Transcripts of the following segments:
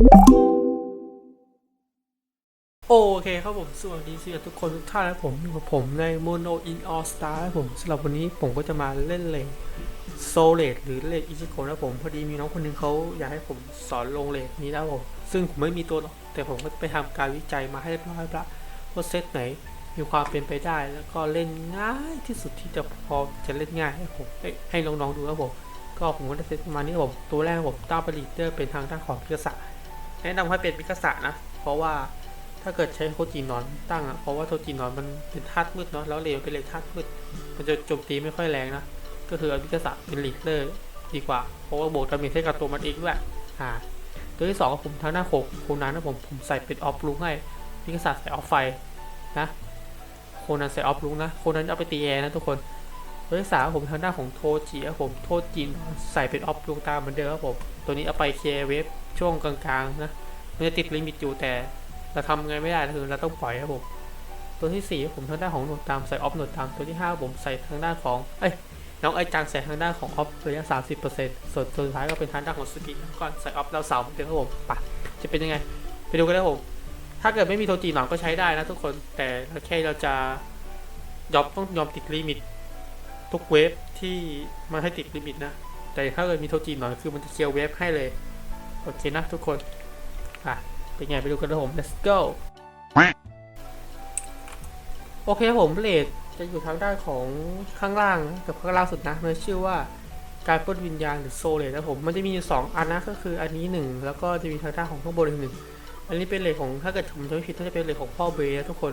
โอเคครับผม สวัสดีสวัสดีทุกคนทุกท่านนะผมอยู่กับผมใน Mono in All Star นะผมสำหรับวันนี้ผมก็จะมาเล่นเลนโซเลดหรือเลนอิชิโกะนะผมพอดีมีน้องคนหนึงเขาอยากให้ผมสอนลงเลนนี้นะผม ซึ่งผมไม่มีตัวหรอก แต่ผมก็ไปทำการวิจัยมาให้เรียบร้อยแล้วว่าเซตไหนมีความเป็นไปได้ แล้วก็เล่นง่ายที่สุดที่จะพอจะเล่นง่ายให้ผมให้น้องๆดูนะผม ก็ผมก็ได้เซตประมาณนี้ผมตัวแรกผมตั้งเป็นลีดเดอร์เป็นทางด้านของพิกษะ แนะนำให้เป็นพิกษะนะ เพราะว่าถ้าเกิดใช้โคจินอนตั้งอะเพราะว่าโทจินอนมันเป็นธาตุมืดเนาะแล้วเลวเป็นเลยธาตุมืด มันจะโจมตีไม่ค่อยแรงนะ ก็คือเอาพิกษะเป็นลีดเลอร์ดีกว่า เพราะว่าโบกดาเมจให้กับตัวมันเองด้วยอ่า ตัวที่สองผมทางหน้าโคโคนันนะผมผมใส่เป็นออฟลุงให้พิกษะใส่ออฟไฟนะ โคนันใส่ออฟลุงนะโคนันเอาไปตีแอร์นะทุกคนตัวที่สามผมทางหน้าของโทจิครับผมโทจินใส่เป็นออฟลุงตามเหมือนเดิมครับผมตัวนี้เอาไปเคเวฟ ช่วงกลางๆนะมันจะติดลิมิตอยู่แต่เราทำไงไม่ได้คือเราต้องปล่อยครับผมตัวที่สี่ผมทางด้านของหนวดตามใส่ออฟหนวดตามตัวที่ห้าผมใส่ทางด้านของเอ้ยน้องไอจังใส่ทางด้านของออฟระยะสามสิบเปอร์เซ็นต์ส่วนตัวสุดท้ายก็เป็นทางด้านของสปีดก่อนใส่ออฟแล้วเสาเดียวครับผมปะจะเป็นยังไง ไปดูกันเลยครับผมถ้าเกิดไม่มีโทจีหนอนก็ใช้ได้นะทุกคนแต่แค่เราจะยอมต้องยอมติดลิมิต ทุกเวฟที่มาให้ติดลิมิตนะแต่ถ้าเกิดมีโทจีหนอนคือมันจะเคลียร์เวฟให้เลย โอเคนะทุกคน อะ เป็นไงไปดูกันนะผม let's go โอเคครับผมเลดจะอยู่ทางด้านของข้างล่างกับข้างล่างสุดนะมันชื่อว่าการปล้นวิญญาณหรือโซเลดนะผมมันจะมีอยู่สองอันนะก็คืออันนี้หนึ่งแล้วก็จะมีทางด้านของข้างบนอีกหนึ่งอันนี้เป็นเลดของถ้าเกิดผมจำไม่ผิดน่าจะเป็นเลดของพ่อเบย์นะทุกคน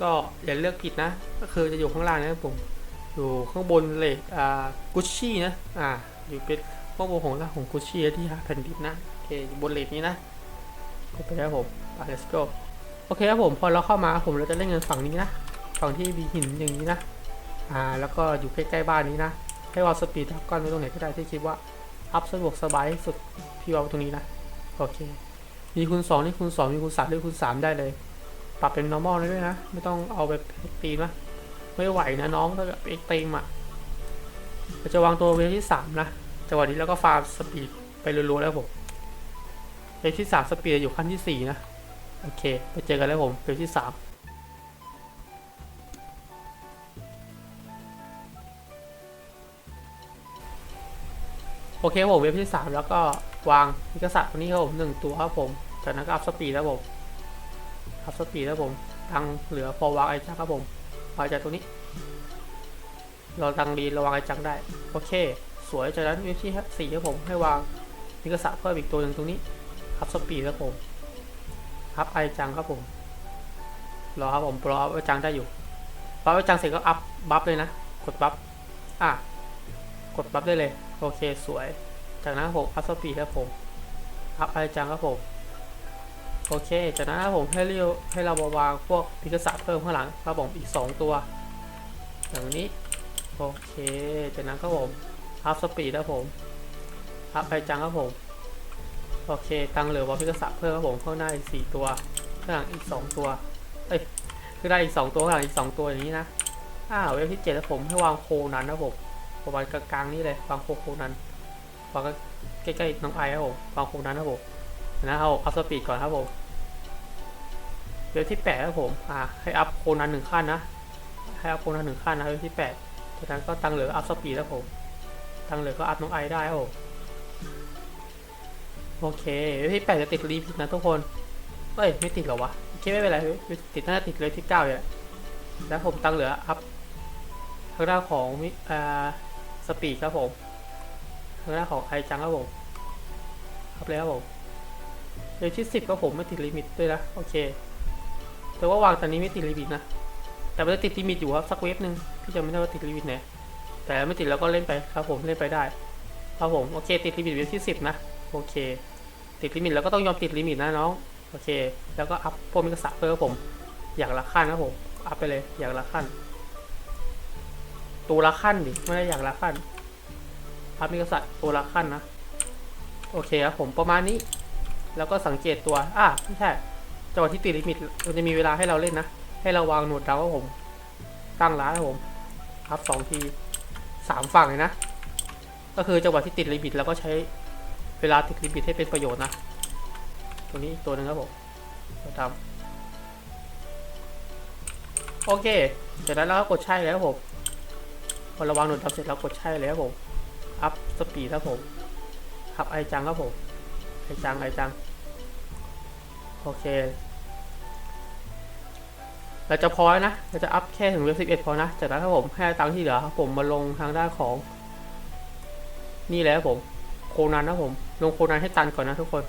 ก็อย่าเลือกผิดนะ ก็คือจะอยู่ข้างล่างนะครับผมอยู่ข้างบนเลดอ่ากุชชี่นะอ่าอยู่เป็นข้างบนของล่างของกุชชี่ที่แผ่นดินนะ เคอยู่บนเลดนี้นะก็ไปครับผมไป let's go โอเคครับผมพอเราเข้ามาผมเราจะเล่นกันฝั่งนี้นะฝั่งที่มีหินอย่างนี้นะอ่าแล้วก็อยู่ใกล้ๆบ้านนี้นะให้วอลสปีดทับก้อนไว้ตรงไหนก็ได้ที่คิดว่าอัพสะดวกสบายที่สุดพี่วอลตรงนี้นะโอเคมีคูณ2นี่คูณ2มีคูณ3ด้วยคูณ3ได้เลย ปรับเป็น normal เลยด้วยนะ ไม่ต้องเอาแบบเอ็กตีมนะไม่ไหวนะน้องถ้าแบบเอ็กตีมอะจะวางตัวเวลที่ 3 นะจังหวะนี้แล้วก็ฟาร์มสปีดไปรัวๆแล้วผม เฟสที่สามสปีดอยู่ขั้นที่สี่นะ โอเค ไปเจอกันแล้วผมเฟสที่สามโอเคผมเว็บที่สามแล้วก็วางพิกษัตริย์ตัวนี้ครับผมหนึ่งตัวครับผมจากนั้นก็อัพสปีดแล้วผมอัพสปีดแล้วผมตังเหลือพอวางไอจังครับผมวางจากตัวนี้ เราตังดีเราวางไอจังได้ โอเค สวยจากนั้นเว็บที่สี่ครับผมให้วางพิกษัตริย์เพิ่มอีกตัวหนึ่งตรงนี้ อัพสปีดครับผมอัพไอจังครับผม รอครับผมรอไอจังได้อยู่พอไอจังเสร็จก็อัพบัฟเลยนะ กดบัฟ อะ กดบัฟได้เลย โอเคสวย จากนั้นผมอัพสปีดครับผม อัพไอจังครับผม โอเค จากนั้นผมให้เรียวให้เรามาวางพวกพิกษาเพิ่มข้างหลังครับผมอีก 2 ตัว อย่างนี้ โอเค จากนั้นครับผม อัพสปีดครับผม อัพไอจังครับผม โอเค ตังเหลือวอลพิกษะเพิ่มครับผมข้างหน้าอีกสี่ตัว ข้างหลังอีกสองตัว เอ้ยข้างหน้าอีกสองตัวข้างหลังอีกสองตัวอย่างนี้นะอ้าวเว็บที่เจ็ดแล้วผมให้วางโคนันนะผมประมาณกลางๆนี่เลยวางโคโคนั้นวางใกล้ๆน้องไอครับผมวางโคนั้นนะผมนะเอาอัพสปีดก่อนครับผมเว็บที่แปดครับผม อ่า ให้อัพโคนันหนึ่งขั้นนะให้อัพโคนันหนึ่งขั้นนะเว็บที่แปดจากนั้นก็ตังเหลืออัพสปีดแล้วผม ตังเหลือก็อัพน้องไอได้ครับผม โอเคที่แปดจะติดรีพิทนะทุกคนเอ้ยไม่ติดหรอวะโอเคไม่เป็นไรติดน่าจะติดเลยที่เก้าเนี่ยแล้วผมตั้งเหลืออัพทางด้านของมิอ่าสปีดครับผมทางด้านของไอจังครับผมอัพแล้วครับผมเลยที่สิบก็ผมไม่ติดลิมิตด้วยนะโอเค แต่ว่าวางตอนนี้ไม่ติดลิมิตนะแต่มันจะติดลิมิตอยู่ครับสักเวฟหนึ่งพี่จะไม่ได้ว่าติดลิมิตไหนแต่ไม่ติดแล้วก็เล่นไปครับผมเล่นไปได้ครับผมโอเคติดลิมิตเวฟที่สิบนะโอเค ติดลิมิตแล้วก็ต้องยอมติดลิมิตนะน้องโอเค แล้วก็อัพพวกมิกษะเพิ่มผม อยางละขั้นนะผมอัพไปเลยอยางละขั้น ตัวละขั้นดิไม่ได้อยางละขั้นอัพมิกษะตัวละขั้นนะโอเคครับผมประมาณนี้ แล้วก็สังเกตตัวอะไม่ใช่จังหวะที่ติดลิมิตมันจะมีเวลาให้เราเล่นนะ ให้เราวางหนวดดาวครับผม ตั้งร้านครับผมอัพสองทีสามฝั่งเลยนะ ก็คือจังหวะที่ติดลิมิตแล้วก็ใช้ เวลาติดลิมิตให้เป็นประโยชน์นะ ตัวนี้อีกตัวหนึ่งครับผมเราทำโอเคจากนั้นเราก็กดใช่แล้วครับผมพอระวังหนุนทำเสร็จแล้วกดใช่เลยครับผม อัพสปีดครับผม อัพไอจังครับผม ไอจังไอจัง โอเค เราจะพอแล้วนะ เราจะอัพแค่ถึงเวฟ11พอนะ จากนั้นครับผมให้ตังที่เหลือครับผมมาลงทางด้านของ นี่แหละครับผม นันนะผม ลงโคนันให้ตันก่อนนะทุกคน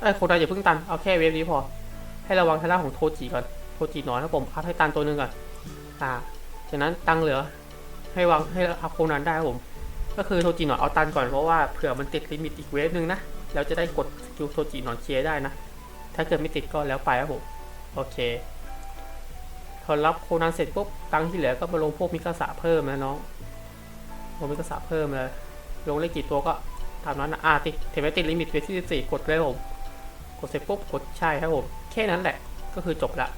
ไอ้โคนันอย่าเพิ่งตัน เอาแค่เวฟนี้พอ ให้ระวังทางด้านของโทจิก่อน โทจิหนอนนะผมอัพให้ตันตัวนึงก่อน อ่า จากนั้นตังเหลือ ให้วางให้อัพโคนันได้ครับผม ก็คือโทจิหนอนเอาตันก่อนเพราะว่าเผื่อมันติดลิมิตอีกเวฟนึงนะ แล้วจะได้กดสกิลโทจิหนอนเคลียร์ได้นะ ถ้าเกิดไม่ติดก็แล้วไปครับผม โอเคพอรับโคนันเสร็จปุ๊บตังที่เหลือก็มาลงพวกมิกาสะเพิ่มนะน้อง ลงมิกาสะเพิ่มเลยลงเลขกี่ตัวก็ตามนั้นนะอ่าติดเทไม่ติดลิมิตเวทที่สี่กดเลยผม กดเสร็จปุ๊บกดใช่ครับผม แค่นั้นแหละก็คือจบละ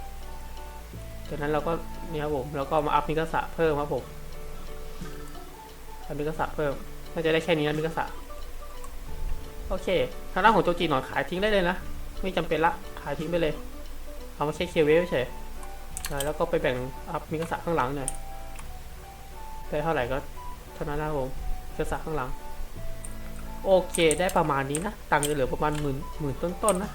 จากนั้นเราก็เนี่ยครับผมแล้วก็มาอัพมิกาสะเพิ่มครับผมอัพมิกาสะเพิ่มน่าจะได้แค่นี้นะมิกาสะโอเคทางด้านของโจจีหนอนขายทิ้งได้เลยนะ ไม่จำเป็นละขายทิ้งไปเลย เอามาแค่เคลียร์เวฟเฉยแล้วก็ไปแบ่งอัพมิกาสะข้างหลังหน่อยได้เท่าไหร่ก็ เท่านั้นนะครับผมมิกาสะข้างหลัง โอเคได้ประมาณนี้นะตังค์จะเหลือประมาณหมื่นหมื่นต้นๆนะ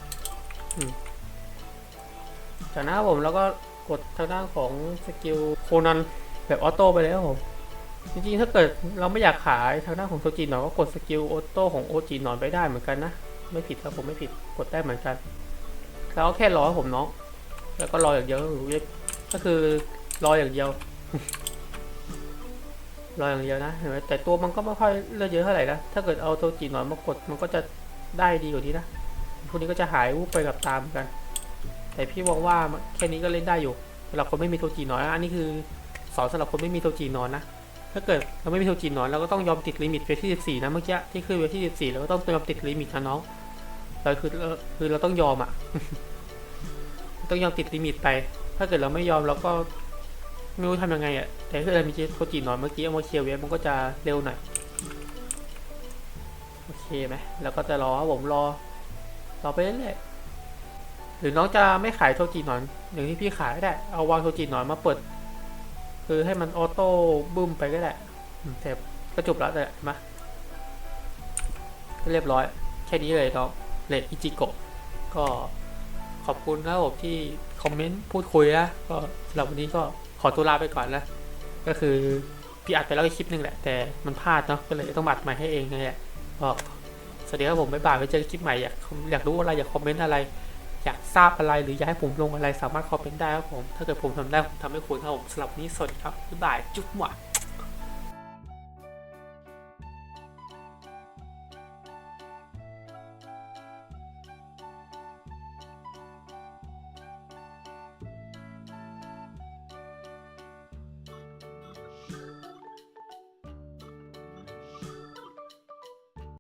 จากนั้นผมแล้วก็กดทางด้านของสกิลโคนันแบบออโต้ไปเลยครับผมจริงๆ ถ้าเกิดเราไม่อยากขายทางด้านของโซจีหนอนก็กดสกิลออโต้ของโอจีหนอนไปได้เหมือนกันนะ ไม่ผิดครับผมไม่ผิดกดได้เหมือนกัน แล้วก็แค่รอผมน้อง แล้วก็รออย่างเดียวก็คือรออย่างเดียว รออย่างเดียวนะเห็นไหมแต่ตัวมันก็ไม่ค่อยเลือดเยอะเท่าไหร่นะถ้าเกิดเอาตัวจีนหนอนมากดมันก็จะได้ดีกว่านี้นะพวกนี้ก็จะหายวูบไปกับตามกัน แต่พี่มองว่าแค่นี้ก็เล่นได้อยู่สำหรับคนไม่มีตัวจีนหนอนอันนี้คือสอนสำหรับคนไม่มีตัวจีนหนอนนะถ้าเกิดเราไม่มีตัวจีนหนอนเราก็ต้องยอมติดลิมิตเวทที่ 14 นะเมื่อกี้ที่คือเวทที่ 14เราก็ต้องยอมติดลิมิตนะน้องเราคือคือเราต้องยอมอะ ต้องยอมติดลิมิตไป ถ้าเกิดเราไม่ยอมเราก็ ไม่รู้ทำยังไงอะ แต่ถ้าเรามีโทจิหนอนเมื่อกี้เอามาเคลียร์เวฟมันก็จะเร็วหน่อย โอเคไหมแล้วก็จะรอผมรอ รอไปเรื่อยๆหรือน้องจะไม่ขายโทจิหนอนอย่างที่พี่ขายก็ได้ เอาวางโทจิหนอนมาเปิด คือให้มันออโต้บึ้มไปก็ได้แต่ก็จบแล้วแต่มาเรียบร้อย แค่นี้เลยน้องเลดอิจิโกะก็ขอบคุณนะครับผมที่คอมเมนต์พูดคุยนะก็สำหรับวันนี้ก็ ขอตัวลาไปก่อนนะ ก็คือพี่อัดไปแล้วคลิปหนึ่งแหละ แต่มันพลาดเนาะก็เลยต้องบัดใหม่ให้เองนี่แหละก็สวัสดีครับผมบ๊ายบายไว้เจอคลิปใหม่อยากอยากรู้อะไรอยากคอมเมนต์อะไร อยากทราบอะไรหรืออยากให้ผมลงอะไรสามารถคอมเมนต์ได้ครับผม ถ้าเกิดผมทำได้ผมทำให้คุณครับผมสำหรับนนี้สวัสดีครับบ๊ายบายจุ๊บหวะ